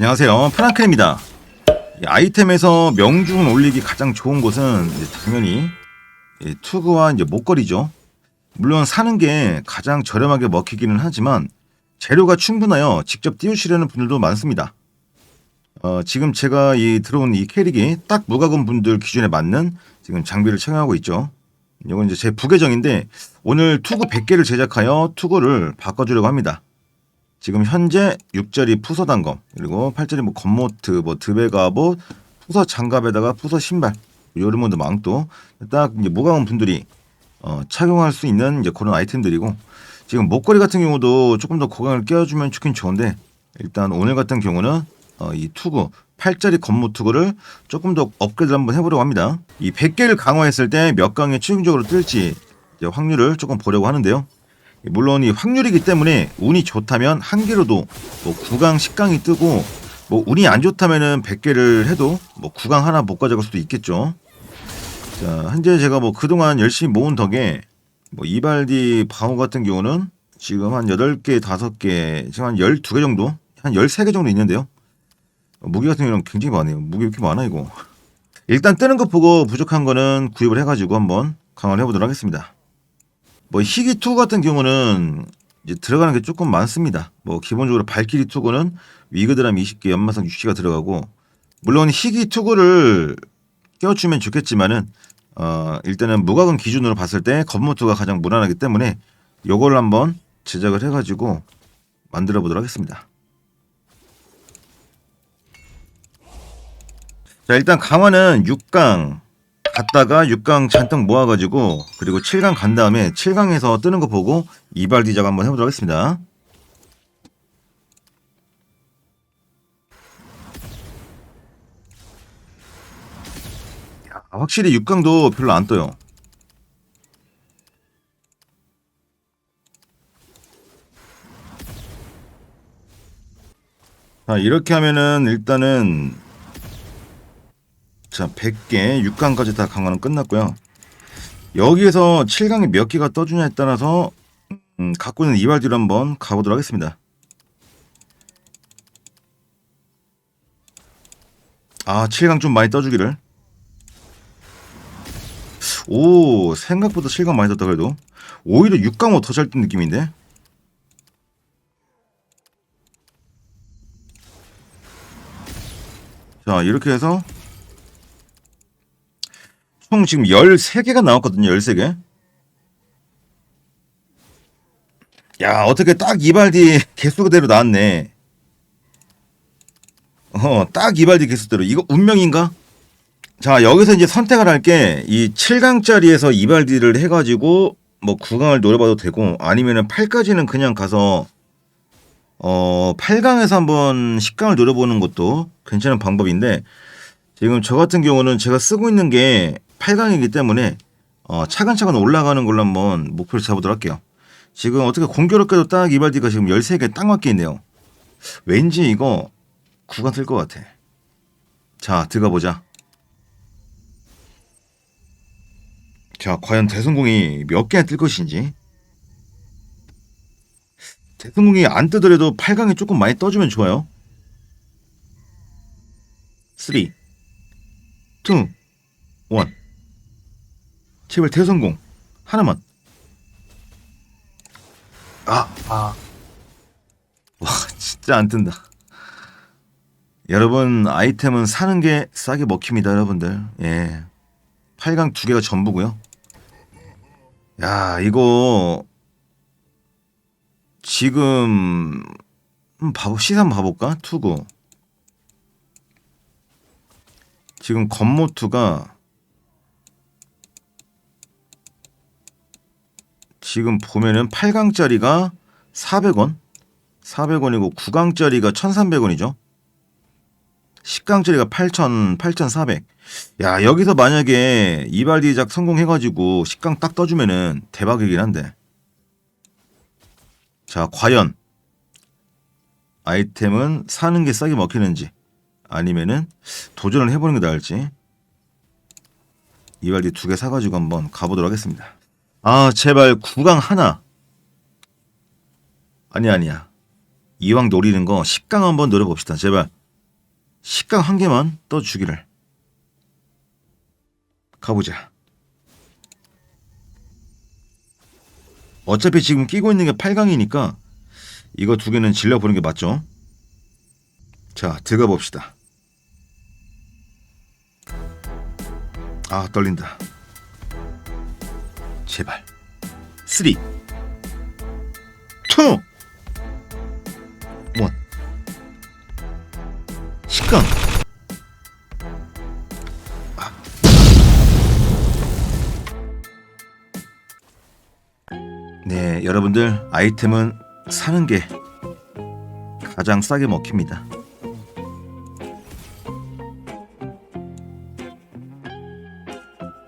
안녕하세요. 프랑크입니다. 이 아이템에서 명중 올리기 가장 좋은 곳은 당연히 이 투구와 이제 목걸이죠. 물론 사는 게 가장 저렴하게 먹히기는 하지만 재료가 충분하여 직접 띄우시려는 분들도 많습니다. 어, 지금 제가 이 들어온 이 캐릭이 딱 무과금 분들 기준에 맞는 지금 장비를 착용하고 있죠. 이건 이제 제 부계정인데 오늘 투구 100개를 제작하여 투구를 바꿔주려고 합니다. 지금 현재 6짜리 푸서 단검 그리고 8짜리 뭐 겉모트 뭐 드베가봇 푸서 장갑에다가 푸서 신발 요르몬드 망토 딱 이제 무과금 분들이 어, 착용할 수 있는 이제 그런 아이템들이고 지금 목걸이 같은 경우도 조금 더 고강을 끼워주면 좋긴 좋은데 일단 오늘 같은 경우는 어, 이 투구 8짜리 겉모 투구를 조금 더 업그레이드 한번 해보려고 합니다. 이 100개를 강화했을 때 몇 강에 최종적으로 뜰지 확률을 조금 보려고 하는데요. 물론 이 확률이기 때문에 운이 좋다면 한 개로도 뭐 9강 10강이 뜨고 뭐 운이 안 좋다면은 100개를 해도 뭐 9강 하나 못 가져갈 수도 있겠죠. 자, 현재 제가 뭐 그동안 열심히 모은 덕에 뭐 이발디 방어 같은 경우는 지금 한 8개, 5개, 지금 한 12개 정도, 한 13개 정도 있는데요. 무기 같은 경우는 굉장히 많아요. 무기 왜 이렇게 많아 이거. 일단 뜨는 거 보고 부족한 거는 구입을 해가지고 한번 강화를 해보도록 하겠습니다. 뭐 희귀 투 같은 경우는 이제 들어가는 게 조금 많습니다. 뭐 기본적으로 발키리 투구는 위그드람 20개, 연마상 60개가 들어가고 물론 희귀 투구를 껴주면 좋겠지만은 어 일단은 무과금 기준으로 봤을 때 겉모투가 가장 무난하기 때문에 요걸 한번 제작을 해가지고 만들어 보도록 하겠습니다. 자 일단 강화는 6강 갔다가 6강 잔뜩 모아가지고 그리고 7강 간 다음에 7강에서 뜨는 거 보고 이발 디작 한번 해보도록 하겠습니다. 야, 확실히 6강도 별로 안 떠요. 자, 이렇게 하면은 일단은 자, 100개, 6강까지 다 강화는 끝났고요. 여기에서 7강에 몇 개가 떠주냐에 따라서 음, 갖고 있는 이발 뒤로 한번 가보도록 하겠습니다. 아, 7강 좀 많이 떠주기를. 오, 생각보다 7강 많이 떴다 그래도. 오히려 6강 더잘 뜬 느낌인데. 자, 이렇게 해서 총 지금 13개가 나왔거든요. 13개. 야, 어떻게 딱 이발디 개수 그대로 나왔네. 어, 딱 이발디 개수대로. 이거 운명인가? 자, 여기서 이제 선택을 할 게 이 7강짜리에서 이발디를 해가지고 뭐 9강을 노려봐도 되고 아니면은 8까지는 그냥 가서 어, 8강에서 한번 10강을 노려보는 것도 괜찮은 방법인데 지금 저 같은 경우는 제가 쓰고 있는 게 8강이기 때문에 어, 차근차근 올라가는 걸로 한번 목표를 잡아보도록 할게요. 지금 어떻게 공교롭게도 딱 이발디가 지금 13개 딱 맞게 있네요. 왠지 이거 9강 뜰것 같아. 자, 들어가 보자. 자, 과연 대성공이 몇 개나 뜰 것인지. 대성공이 안 뜨더라도 8강에 조금 많이 떠주면 좋아요. 3, 2, 1. 제발 대성공. 하나만. 아, 아, 와, 진짜 안 뜬다. 여러분, 아이템은 사는 게 싸게 먹힙니다, 여러분들. 예. 8강 두 개가 전부고요. 야, 이거 지금 봐보 한번 봐볼까? 투구. 지금 겉모투가 지금 보면은 8강짜리가 400원, 400원이고 9강짜리가 1,300원이죠. 10강짜리가 8,000, 8,400. 야, 여기서 만약에 이발디작 성공해가지고 10강 딱 떠주면은 대박이긴 한데. 자, 과연 아이템은 사는 게 싸게 먹히는지 아니면은 도전을 해보는 게 나을지 이발디 두 개 사가지고 한번 가보도록 하겠습니다. 아, 제발 구강 하나. 아니 아니야. 이왕 노리는 거 10강 한번 노려봅시다. 제발. 식강 한 개만 떠주기를. 가보자. 어차피 지금 끼고 있는 게 8강이니까 이거 두 개는 질러보는 게 맞죠? 자, 들어가 봅시다. 아, 떨린다. 제발. 3, 2, 1. 식강. 아. 네, 여러분들 아이템은 사는 게 가장 싸게 먹힙니다.